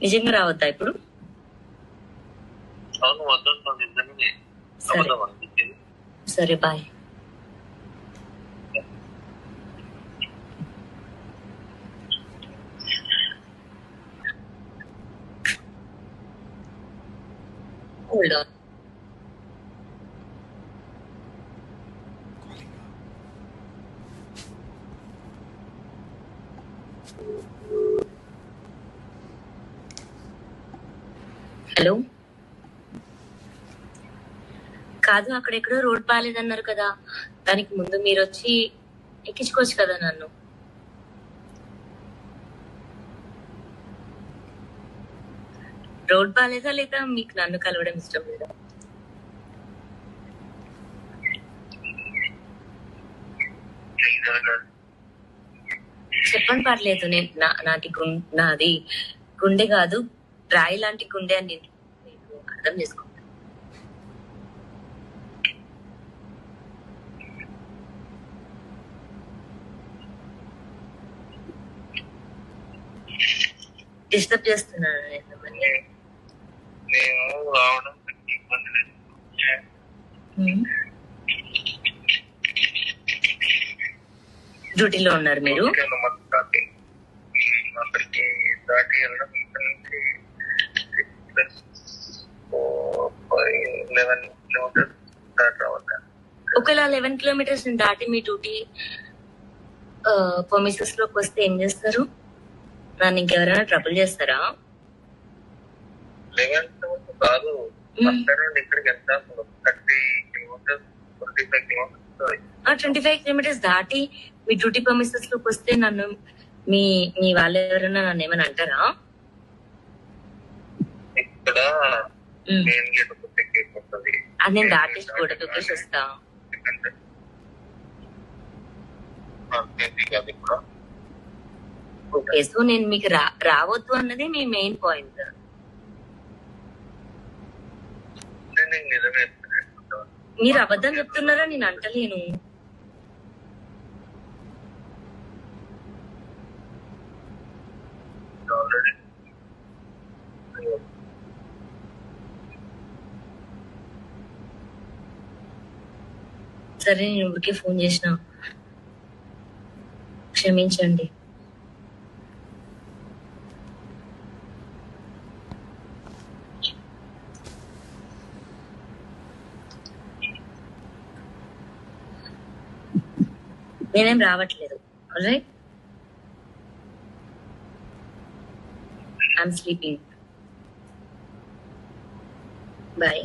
నిజంగా రావద్దా ఇప్పుడు అవును వద్దంటుంది నిజంగానే సరే. అబద్ధం అనిపించింది సరే బాయ్. Hold hello. కాదు అక్కడెక్కడో రోడ్ బాగాలేదన్నారు కదా. దానికి ముందు మీరు వచ్చి ఎక్కించుకోవచ్చు కదా నన్ను. రోడ్ బాగాలేదా లేదా మీకు నన్ను కలవడం ఇష్టం లేదా? చెప్పండి పర్లేదు నేను నా నాటి గుం- నాది గుండె కాదు రాయి లాంటి గుండె అని నేను అర్థం చేసుకుంటాను డిస్టర్బ్ చేస్తున్నాను నేను మిమ్మల్ని. నేను రావడం నాకు ఇబ్బంది లేదు ఉమ్. డ్యూటీలో ఉన్నారు మీరు దాటి వెళ్ళడం లెవెన్ కిలోమీటర్స్ దాటి రావాలి ఒకవేళ లెవెన్ కిలోమీటర్స్ దాటి మీ డ్యూటీ పర్మిసెస్లోకి వస్తే ఏం చేస్తారు? నన్ను ఇంకెవరైనా ట్రబుల్ చేస్తారా? లెవెన్ కాదు అక్కడ నుండి ఇక్కడికి ఎంత thirty kilometres twenty five kilometres twenty five kilometres దాటి మీ డ్యూటీ పర్మిసెస్లోకి వస్తే నన్ను మీ మీ వాళ్ళు ఎవరైనా నన్ను ఏమైనా అంటారా? ఇక్కడ అది నేను దాటేసి గోడ దూకేసి వస్తా కూడా. ఓకే సో నేను మీకు రా రావద్దు అన్నది మీ మెయిన్ పాయింట్. మీరు అబద్ధం చెప్తున్నారా? నేను అంటలేను. సరే నేను ఊరికే ఫోన్ చేసిన. క్షమించండి. నేనేం రావట్లేదు. Right I'm sleeping bye